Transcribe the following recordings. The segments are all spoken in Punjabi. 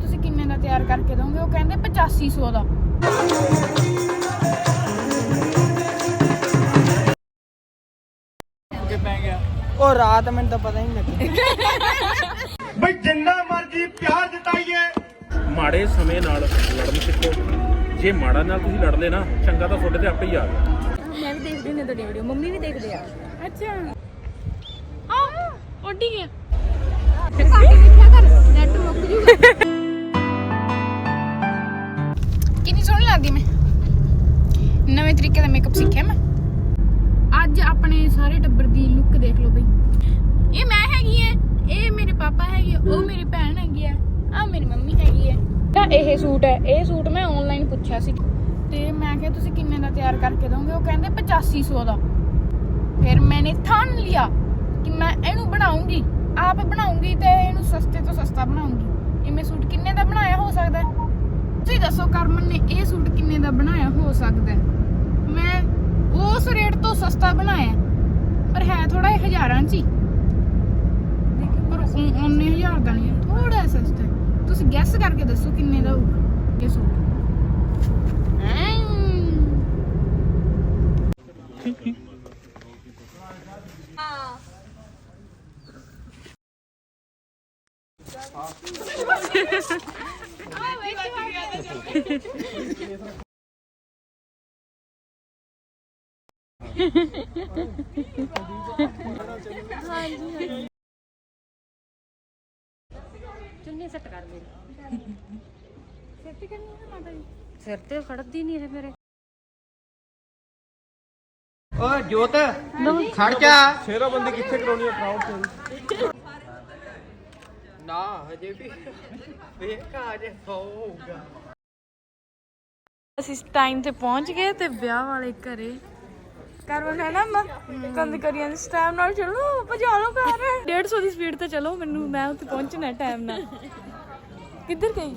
ਤੁਸੀਂ ਕਿੰਨੇ ਦਾ ਤਿਆਰ ਕਰਕੇ ਦੋਗੇ? ਉਹ ਕਹਿੰਦੇ 8500 ਦਾ। ਉਹ ਰਾਤ ਮੈਨੂੰ ਤਾਂ ਪਤਾ ਹੀ ਨਹੀਂ ਲੱਗਿਆ। ਬਈ ਜਿੰਨਾ ਮਰਜ਼ੀ ਪਿਆਰ ਜਤਾਈਏ। ਮਾੜੇ ਸਮੇਂ ਨਾਲ ਲੜਨ ਸਿੱਖੋ। ਜੇ ਮਾੜਾ ਨਾਲ ਤੁਸੀਂ ਲੜਦੇ ਨਾ ਚੰਗਾ ਤਾਂ ਤੁਹਾਡੇ ਤੇ ਆਪੇ ਹੀ ਆ ਗਿਆ। ਮੈਂ ਵੀ ਦੇਖਦੀ ਹੁੰਦੀ ਤੁਹਾਡੀ ਵੀਡੀਓ ਮੰਮੀ ਵੀ ਦੇਖਦੇ ਆ। ਅੱਛਾ। ਆ ਉੱਡੀ ਗਿਆ ਦੇਖਿਆ ਕਰ? ਨੈਟ ਮੁੱਕ ਜੂਗਾ। ਲੱਗਦੀ ਮੈਂ। ਨਵੇਂ ਤਰੀਕੇ ਦਾ ਮੇਕਅਪ ਸਿੱਖਿਆ ਮੈਂ। ਅੱਜ ਆਪਣੇ ਸਾਰੇ ਟੱਬਰ ਦੀ ਲੁੱਕ ਦੇਖ ਲਓ ਬਈ। ਇਹ ਮੈਂ ਹੈਗੀ ਐ ਇਹ ਮੇਰੇ ਪਾਪਾ ਹੈਗੇ ਉਹ ਮੇਰੀ ਭੈਣ ਹੈਗੀ ਆ ਆ ਮੇਰੀ ਮੰਮੀ ਹੈਗੀ ਐ। ਤਾਂ ਇਹ ਸੂਟ ਹੈ ਇਹ ਸੂਟ ਮੈਂ ਆਨਲਾਈਨ ਪੁੱਛਿਆ ਸੀ। ਤੇ ਮੈਂ ਕਿਹਾ ਤੁਸੀਂ ਕਿੰਨੇ ਦਾ ਤਿਆਰ ਕਰਕੇ ਦੋਗੇ? ਉਹ ਕਹਿੰਦੇ 8500 ਦਾ। ਫਿਰ ਮੈਨੇ ਥਾਨ ਲਿਆ ਕਿ ਮੈਂ ਇਹਨੂੰ ਬਣਾਉਂਗੀ ਆਪ ਬਣਾਉਂਗੀ ਤੇ ਇਹਨੂੰ ਸਸਤੇ ਤੋਂ ਸਸਤਾ ਬਣਾਉਂਗੀ। ਇਹ ਮੈਂ ਸੂਟ ਕਿੰਨੇ ਦਾ ਬਣਾਇਆ ਹੋ ਸਕਦਾ? ਹੈ ਤੁਸੀਂ ਦੱਸੋ ਕਰਮਨ ਨੇ ਇਹ ਸੂਟ ਕਿੰਨੇ ਦਾ ਬਣਾਇਆ ਹੋ ਸਕਦਾ ਹੈ? ਮੈਂ ਉਸ ਰੇਟ ਤੋਂ ਸਸਤਾ ਬਣਾਇਆ ਪਰ ਹੈ ਥੋੜਾ ਜਿਹਾ ਹਜ਼ਾਰਾਂ ਚ ਹੀ ਪਰ ਉਹ- ਉਨੇ ਹਜ਼ਾਰ ਦਾ ਨਹੀਂ ਥੋੜਾ ਸਸਤਾ ਹੈ। ਤੁਸੀਂ ਗੈਸ ਕਰਕੇ ਦੱਸੋ ਕਿੰਨੇ ਦਾ ਹੋਊਗਾ ਇਹ ਸੂਟ ਐਂ। ਚੁੰਨੀ ਸੈੱਟ ਕਰ ਦੇ ਸਿਰ ਤੇ ਖੜਦੀ ਨਹੀਂ ਇਹ ਮੇਰੇ। ਓਏ ਜੋਤ ਖੜ ਜਾ। ਸ਼ੇਰਾ ਬੰਦੀ ਕਿੱਥੇ ਕਰਾਉਣੀ ਆ ਪ੍ਰਾਊਡ ਨਾ ਹਜੇ ਵੀ। ਵੇਖਾ ਜੇ ਹੋਊਗਾ। ਅਸੀਂ ਟਾਈਮ ਤੇ ਪਹੁੰਚ ਗਏ ਤੇ ਵਿਆਹ ਵਾਲੇ ਘਰੇ। ਕਰਵਨ ਹੈ ਨਾ ਮੈਂ ਕੰਦ ਕਰੀਆਂ ਇਸ ਟਾਈਮ ਨਾਲ ਚਲੋ ਭਜਾ ਲਓ ਕਾਰ 150 ਦੀ ਸਪੀਡ ਤੇ ਚਲੋ ਮੈਨੂੰ ਮੈਂ ਉੱਥੇ ਪਹੁੰਚਣਾ ਟਾਈਮ ਨਾਲ। ਕਿੱਧਰ ਗਈ?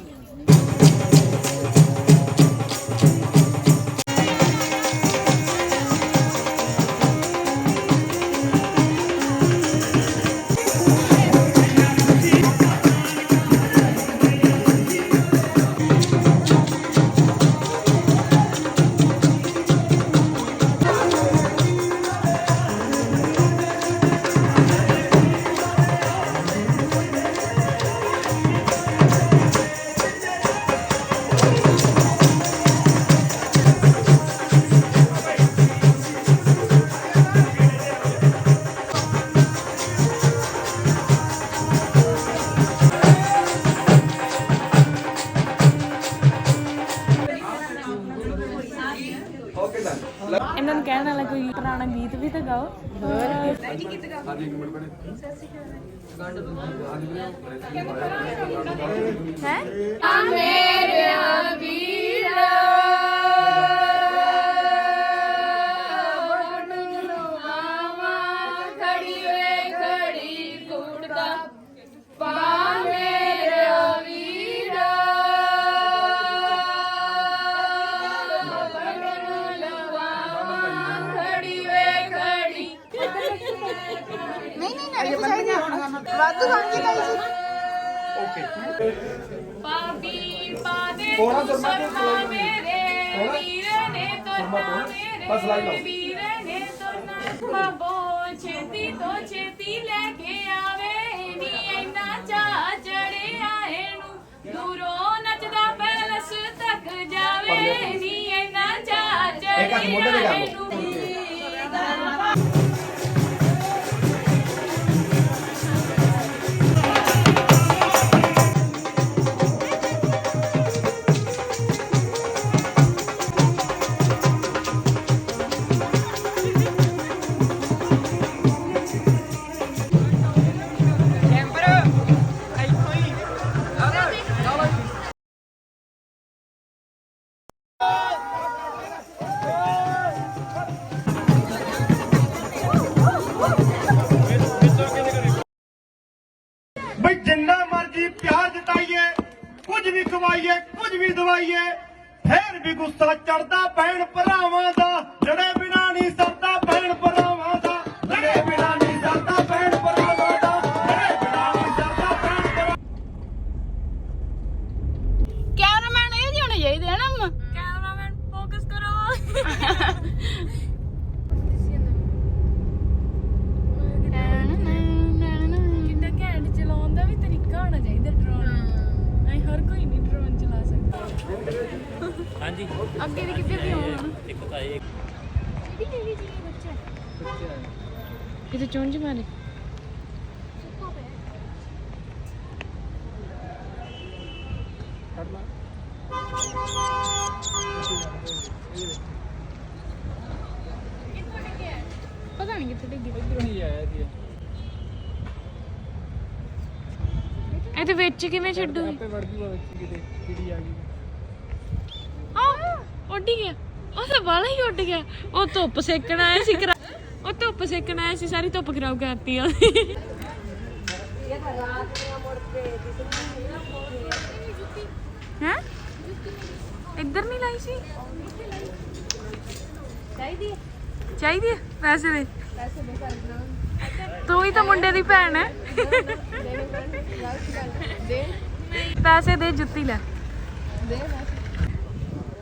ਤਾਂ ਗਾਓ ਹੈ ਨਹੀਂ ਨਹੀਂ ਨਹੀਂ ਵਾਧੂ ਬਣ ਕੇ ਗਈ ਸੀ ਪਾਪੀ ਪਾਦੇ ਸੁਰਮਾ ਮੇਰੇ ਵੀਰ ਨੇ ਤੁਰਨਾ ਮੇਰੇ ਵੀਰ ਨੇ ਤੁਰਨਾ ਬਾਬੋ ਛੇਤੀ ਤੋਂ ਛੇਤੀ ਲੈ ਕੇ ਆਵੇ ਨੀ ਇੰਨਾ ਚਾ ਚੜਿਆ ਇਹਨੂੰ। ਦੂਰੋਂ ਨੱਚਦਾ ਪੈਲਸ ਤੱਕ ਜਾਵੇ ਨੀ ਇੰਨਾ ਚਾ ਚੜਿਆ ਇਹਨੂੰ। ਕੁਝ ਵੀ ਖਵਾਈਏ, ਕੁਝ ਵੀ ਦਵਾਈਏ, ਫੇਰ ਵੀ ਗੁੱਸਾ ਚੜਦਾ ਭੈਣ ਭਰਾਵਾਂ ਦਾ, ਜਿਹੜੇ ਬਿਨਾ ਨਹੀਂ ਸਰਦਾ ਭੈਣ ਭਰਾਵਾਂ ਹਾਂਜੀ। ਅੱਗੇ ਦੇ ਕਿੱਥੇ ਵੀ ਹੋਣ? ਇੱਕ ਤਾਂ ਇਹ ਕਿਤੇ ਚੁੰਝ ਮਾਰੇ। ਪਤਾ ਨਹੀਂ ਕਿੱਥੇ ਡਿੱਗੀ। ਨਹੀਂ ਆਇਆ ਸੀ ਇਹਦੇ ਵਿੱਚ ਕਿਵੇਂ ਛੱਡੂ? ਆਪੇ ਵੜ ਜੂਗਾ ਵਿੱਚ ਕਿਤੇ ਕਿਹੜੀ ਆ ਗਈ। ਉੱਡ ਗਿਆ। ਉਹ ਤਾਂ ਬਾਲਾ ਹੀ ਉੱਡ ਗਿਆ। ਉਹ ਧੁੱਪ ਸੇਕਣ ਆਇਆ ਸੀ ਖਰਾ- ਉਹ ਧੁੱਪ ਸੇਕਣ ਆਇਆ ਸੀ ਸਾਰੀ ਧੁੱਪ ਖਰਾਬ ਕਰਤੀ ਹੈ? ਇੱਧਰ ਨਹੀਂ ਲਾਈ ਸੀ? ਚਾਹੀਦੀ ਚਾਹੀਦੀ ਹੈ ਪੈਸੇ ਦੇ। ਤੂੰ ਹੀ ਤਾਂ ਮੁੰਡੇ ਦੀ ਭੈਣ ਹੈ ਪੈਸੇ ਦੇ ਜੁੱਤੀ ਲੈ।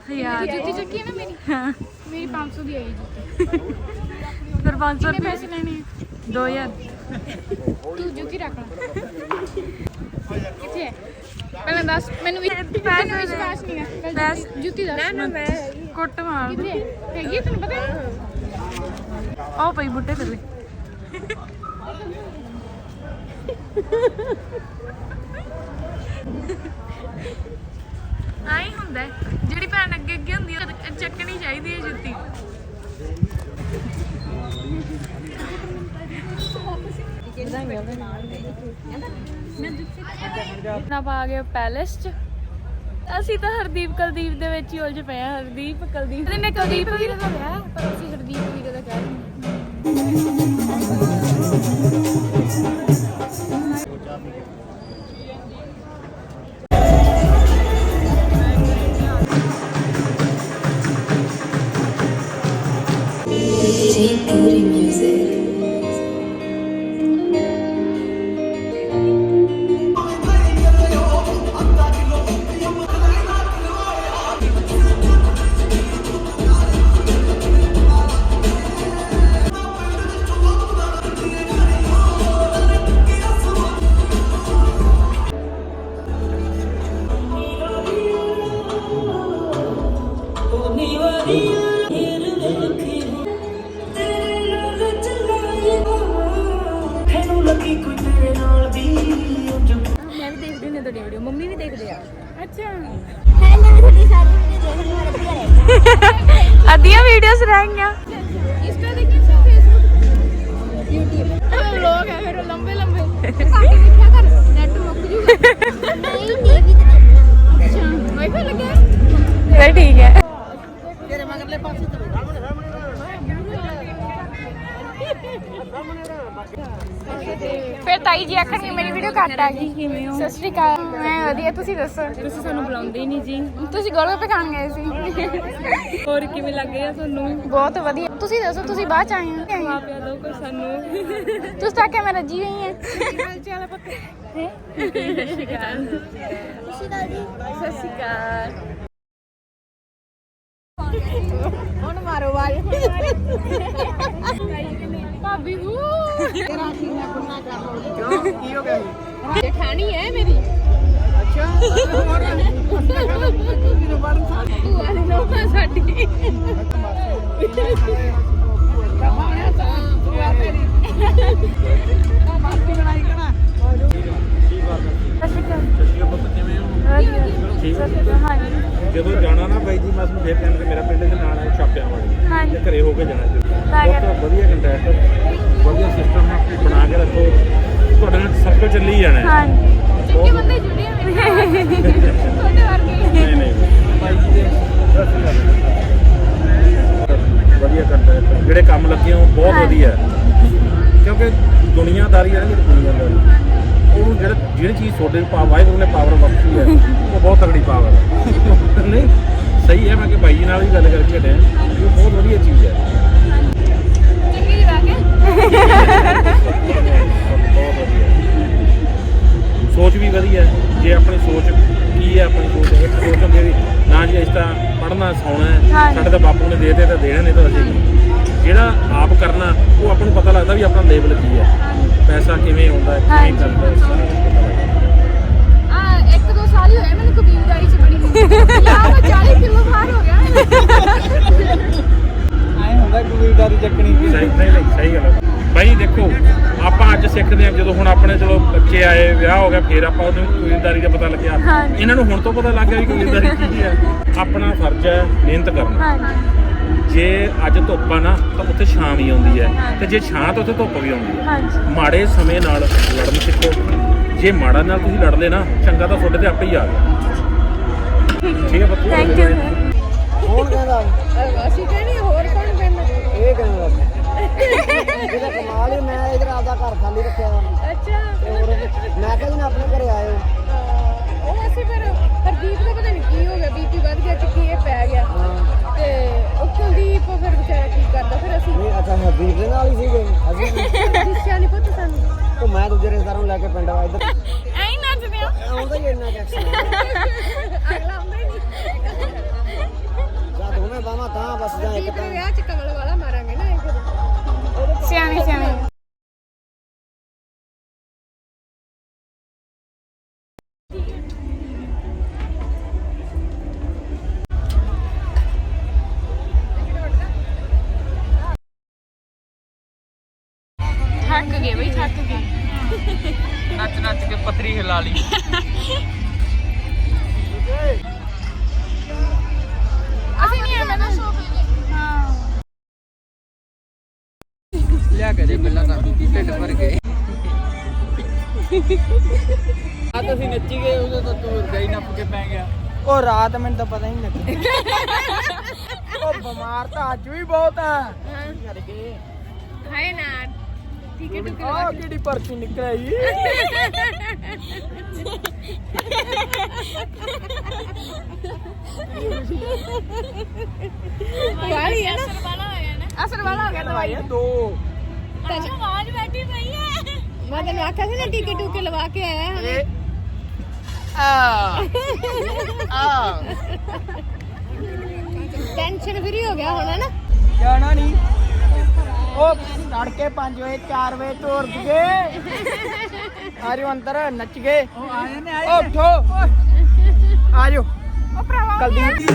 ਯਾਰ ਜੁੱਤੀ ਚੱਕੀ ਹੈ ਨਾ ਮੇਰੀ? ਹਾਂ। ਮੇਰੀ 500 ਦੀ ਆਈ ਜੁੱਤੀ। ਫਿਰ 500 ਕਿੰਨੇ ਰੁਪਏ ਪੈਸੇ ਲੈਣੇ ਆ? 2000 ਤੂੰ ਜੁੱਤੀ ਰੱਖ ਲੈ। ਕਿੱਥੇ ਹੈ? ਪਹਿਲਾਂ ਦੱਸ ਮੈਨੂੰ ਵੀ ਤੈਨੂੰ ਵਿਸ਼ਵਾਸ ਨਹੀਂ ਹੈ ਬਸ ਜੁੱਤੀ ਦੱਸ। ਨਾ ਨਾ ਮੈਂ ਕੁੱਟ ਮਾਰ ਕਿੱਥੇ ਹੈਗੀ ਹੈ ਤੈਨੂੰ ਪਤਾ ਹੈ? ਉਹ ਪਈ ਬੁੱਟੇ ਥੱਲੇ। ਆਈ ਹੁੰਦਾ। ਜਿਹੜੀ ਭੈਣ ਅੱਗੇ ਅੱਗੇ ਹੁੰਦੀ ਹੈ ਉਹ ਚੱਕਣੀ ਚਾਹੀਦੀ ਹੈ ਜੁੱਤੀ। ਨਾ ਪਾ ਗਏ ਪੈਲੇਸ ਚ। ਅਸੀਂ ਤਾਂ ਹਰਦੀਪ ਕੁਲਦੀਪ ਦੇ ਵਿੱਚ ਹੀ ਉਲਝ ਪਏ ਆ ਹਰਦੀਪ ਕੁਲਦੀਪ। ਨੇ ਕੁਲਦੀਪ ਵੀਰ ਦਾ ਵਿਆਹ ਪਰ ਅਸੀਂ ਹਰਦੀਪ ਵੀਰ ਦਾ ਕਹਿ ਰਹੇ ਹਾਂ। ਸਤਿ ਸ਼੍ਰੀ ਅਕਾਲ। ਮੈਂ ਵਧੀਆ ਤੁਸੀਂ ਦੱਸੋ? ਤੁਸੀਂ ਸਾਨੂੰ ਬੁਲਾਉਂਦੇ ਹੀ ਨਹੀਂ ਜੀ। ਤੁਸੀਂ ਗੋਲਗੱਪੇ ਖਾਣ ਗਏ ਸੀ। ਹੋਰ ਕਿਵੇਂ ਲੱਗ ਰਿਹਾ ਤੁਹਾਨੂੰ? ਬਹੁਤ ਵਧੀਆ। ਤੁਸੀਂ ਦੱਸੋ ਤੁਸੀਂ ਬਾਅਦ ਚ ਆਏ ਹੋ ਆ ਪਿਆ ਦੋ ਕੋਈ ਸਾਨੂੰ। ਤੁਸੀਂ ਤਾਂ ਕਿ ਮੈਂ ਰੱਜੀ ਹੋਈ ਹਾਂ? ਚੱਲ ਪੁੱਤ ਸਤਿ ਸ਼੍ਰੀ ਅਕਾਲ ਸਤਿ ਸ਼੍ਰੀ ਅਕਾਲ ਹੁਣ ਮਾਰੋ। ਵਾਜ ਭਾਬੀ ਹੂ ਤੇਰਾ ਕੀ ਨਾ ਕੁੰਨਾ ਕਰ ਲੋ ਕਿਉਂ? ਕੀ ਹੋ ਗਿਆ? ਖਾਣੀ ਹੈ ਮੇਰੀ। ਅੱਛਾ ਤੂੰ ਆ। ਲੋ ਸਾਡੀ ਕਿਵੇਂ ਹੋ ਠੀਕ ਹੈ ਹਾਂਜੀ ਜਦੋਂ ਜਾਣਾ ਨਾ ਬਾਈ ਜੀ ਮੈਂ ਤੁਹਾਨੂੰ ਫੇਰ ਕਹਿੰਦਾ ਮੇਰਾ ਪਿੰਡ ਦੇ ਨਾਲ ਹੈ ਛਾਪਿਆਂ ਵਾਲੀ। ਘਰੇ ਹੋ ਕੇ ਜਾਣਾ ਜੀ। ਬਹੁਤ ਵਧੀਆ ਕੰਟੈਕਟ ਵਧੀਆ ਸਿਸਟਮ ਬਣਾ ਕੇ ਰੱਖੋ। ਤੁਹਾਡੇ ਨਾਲ ਸਰਕਲ ਚੱਲੀ ਜਾਣਾ। ਹੈ ਹਾਂਜੀ। ਚੰਗੇ ਬੰਦੇ ਜੁੜੇ ਹੋਏ ਨੇ। ਤੁਹਾਡੇ ਵਰਗੇ। ਨਹੀਂ ਨਹੀਂ। ਬਾਈ ਜੀ ਦੇ ਵਧੀਆ ਕੰਟੈਕਟ ਜਿਹੜੇ ਕੰਮ ਲੱਗੇ ਹੋ ਬਹੁਤ ਵਧੀਆ ਕਿਉਂਕਿ ਦੁਨੀਆਦਾਰੀ ਹੈ ਨਾ ਜਿਹੜੀ ਦੁਨੀਆਦਾਰੀ। ਉਹਨੂੰ ਜਿਹੜਾ ਜਿਹੜੀ ਚੀਜ਼ ਤੁਹਾਡੇ ਪਾ ਵਾਹਿਗੁਰੂ ਨੇ ਪਾਵਰ ਬਖਸ਼ੀ ਹੈ ਉਹ ਬਹੁਤ ਤਗੜੀ ਪਾਵਰ ਹੈ। ਨਹੀਂ ਸਹੀ ਹੈ ਮੈਂ ਕਿ ਬਾਈ ਜੀ ਨਾਲ ਵੀ ਗੱਲ ਕਰਕੇ ਹਟਿਆ ਕਿ ਉਹ ਬਹੁਤ ਵਧੀਆ ਚੀਜ਼ ਹੈ। ਚੰਗੀ ਸੋਚ ਵੀ ਵਧੀਆ ਹੈ। ਜੇ ਆਪਣੀ ਸੋਚ ਕੀ ਹੈ ਆਪਣੀ ਸੋਚ ਇੱਕ ਸੋਚ ਹੁੰਦੀ ਹੈ ਵੀ ਨਾ ਹਾਂ ਜੀ ਅਸੀਂ ਤਾਂ ਪੜ੍ਹਨਾ ਸੌਣਾ ਹੈ। ਸਾਡੇ ਤਾਂ ਬਾਪੂ ਨੇ ਦੇ ਦੇ ਤਾਂ ਦੇਣਾ ਨਹੀਂ ਤਾਂ ਅਸੀਂ। ਜਿਹੜਾ ਆਪ ਕਰਨਾ ਉਹ ਆਪਾਂ ਨੂੰ ਪਤਾ ਲੱਗਦਾ ਵੀ ਆਪਣਾ ਲੈਵਲ ਕੀ ਹੈ। ਪੈਸਾ ਕਿਵੇਂ ਆਉਂਦਾ ਹੈ। ਕਿਵੇਂ ਹੈ ਲੱਗਦਾ। ਆ ਇੱਕ ਦੋ ਸਾਲ ਹੀ ਹੋਏ ਮੈਨੂੰ ਕਬੀਲਦਾਰੀ ਚ ਬੜੀ ਯਾਰ ਮੈਂ 40 ਕਿਲੋ ਭਾਰ ਹੋ ਗਿਆ। ਐ ਹੁੰਦਾ ਕਬੀਲਦਾਰੀ ਚੱਕਣੀ। ਸਹੀ ਸਹੀ ਗੱਲ ਹੈ। ਬਾਈ ਦੇਖੋ ਆਪਾਂ ਅੱਜ ਸਿੱਖਦੇ ਹਾਂ ਜਦੋਂ ਹੁਣ ਆਪਣੇ ਚਲੋ ਬੱਚੇ ਆਏ ਵਿਆਹ ਹੋ ਗਿਆ ਫੇਰ ਆਪਾਂ ਉਹਨੂੰ ਕਬੀਲਦਾਰੀ ਦਾ ਪਤਾ ਲੱਗਿਆ। ਇਹਨਾਂ ਨੂੰ ਹੁਣ ਤੋਂ ਪਤਾ ਲੱਗ ਗਿਆ ਵੀ ਕਬੀਲਦਾਰੀ ਕੀ ਹੈ। ਆਪਣਾ ਫਰਜ਼ ਹੈ ਮਿਹਨਤ ਕਰਨਾ। ਹਾਂਜੀ। ਜੇ ਅੱਜ ਧੁੱਪ ਆ ਨਾ ਤਾਂ ਉੱਥੇ ਛਾਂ ਵੀ ਆਉਂਦੀ ਹੈ। ਤੇ ਜੇ ਛਾਂ ਤਾਂ ਉੱਥੇ ਧੁੱਪ ਵੀ ਆਉਂਦੀ ਹੈ। ਹਾਂਜੀ। ਮਾੜੇ ਸਮੇਂ ਨਾਲ ਲੜਨ ਸਿੱਖੋ। ਜੇ ਮਾੜਾ ਨਾਲ ਤੁਸੀਂ ਲੜਦੇ ਨਾ ਚੰਗਾ ਤਾਂ ਤੁਹਾਡੇ ਤੇ ਆਪੇ ਹੀ ਆ ਗਿਆ। ਠੀਕ ਹੈ ਬੱਤੂ ਥੈਂਕ ਯੂ ਕੌਣ ਕਹਿੰਦਾ? ਅਸੀਂ ਕਹਿੰਦੇ ਹੋਰ ਕੌਣ ਪੈਂਦਾ ਇਹ ਕਹਿੰਦਾ। ਇਹਦਾ ਕਮਾਲ ਹੀ ਮੈਂ ਇਧਰ ਆਪਦਾ ਘਰ ਖਾਲੀ ਰੱਖਿਆ ਵਾ ਅੱਛਾ ਤੇ ਹੋਰ ਮੈਂ ਕਿਹਾ ਜੀ ਨਾ ਆਪਣੇ ਘਰੇ ਆਇਓ ਉਹ ਅਸੀਂ ਫਿਰ ਹਰਦੀਪ ਦਾ ਪਤਾ ਨਹੀਂ ਕੀ ਹੋ ਗਿਆ ਬੀਪੀ ਵੱਧ ਗਿਆ ਕਿ ਇਹ ਪੈ ਗਿਆ ਹਾਂ ਤੇ ਉਹ ਕੁਲਦੀਪ ਫਿਰ ਵਿਚਾਰਾ ਕੀ ਕਰਦਾ ਫਿਰ ਅਸੀਂ ਨਹੀਂ ਅੱਛਾ ਹਰਦੀਪ ਦੇ ਨਾਲ ਹੀ ਸੀਗੇ ਅਸੀਂ ਵੀ। ਦਿਸਿਆ ਨਹੀਂ ਪਤਾ ਸਾਨੂੰ ਉਹ ਮੈਂ ਦੂਜੇ ਰਿਸ਼ਤੇਦਾਰਾਂ ਨੂੰ ਲੈ ਕੇ ਪਿੰਡ ਆ ਇੱਧਰ ਐਂ ਹੀ ਨੱਚਦੇ ਆ ਆਉਂਦਾ ਹੀ ਇੰਨਾ ਟੈਕਸ ਅਗਲਾ ਆਉਂਦਾ ਹੀ ਨਹੀਂ ਜਾਂ ਦੋਵੇਂ ਬਾਹਾਂ ਤਾਂ ਬਸ ਜਾਂ ਇੱਕ ਦੀਪ ਤਾਂ ਦੇ ਵਿਆਹ ਚ ਕਮਲ ਵਾਲਾ ਮਾਰਾਂਗੇ ਨਾ ਇਹ ਫਿਰ ਸਿਆਣੇ ਸਿਆਣੇ। ਥੱਕ ਗਏ ਬਈ ਥੱਕ ਗਏ। ਨੱਚ ਨੱਚ ਕੇ ਪੱਥਰੀ ਹਿਲਾ ਲਈ। ਲਿਆ ਕੇ ਦੇ ਪਹਿਲਾਂ ਤਾਂ ਢਿੱਡ ਭਰ ਗਏ ਆ ਤੁਸੀਂ ਨੱਚੀ ਗਏ ਉਦੋਂ ਤਾਂ ਤੂੰ ਗਈ ਨੱਪ ਕੇ ਪੈ ਗਿਆ। ਉਹ ਰਾਤ ਮੈਨੂੰ ਤਾਂ ਪਤਾ ਹੀ ਨਹੀਂ ਲੱਗਿਆ। ਉਹ ਬਿਮਾਰ ਤਾਂ ਅੱਜ ਵੀ ਬਹੁਤ ਆ। ਕਰਕੇ ਹਾਏ ਨਾ ਠੀਕ ਹੈ ਟੁਕੇ ਆ ਕਿਹੜੀ ਪਰਚੀ ਨਿਕਲ ਆਈ ਵਾਲੀ ਹੈ ਅਸਰ ਵਾਲਾ ਹੋਇਆ ਨਾ। ਅਸਰ ਵਾਲਾ ਹੋ ਗਿਆ ਦਵਾਈ ਦੋ। ਅੱਛਾ ਆਵਾਜ਼ ਬੈਠੀ ਪਈ ਹੈ। ਮੈਂ ਤੈਨੂੰ ਆਖਿਆ ਸੀ ਨਾ ਟੀਕੇ ਟੂਕੇ ਲਵਾ ਕੇ ਆਇਆ ਹਲੇ। ਇਹ ਆ। ਆ। ਟੈਨਸ਼ਨ ਫਰੀ ਹੋ ਗਿਆ ਹੁਣ ਨਾ। ਜਾਣਾ ਨਹੀਂ। ਉਹ ਤੜਕੇ 5 ਵਜੇ 4 ਵਜੇ ਤੋਰ ਗਏ। ਆਜੋ ਅੰਦਰ ਨੱਚ ਗਏ। ਉਹ ਆਏ ਨੇ ਆਏ ਉੱਠੋ। ਆਜੋ। ਉਹ ਭਰਾਵਾ ਕਲਦੀਪ ਦੀ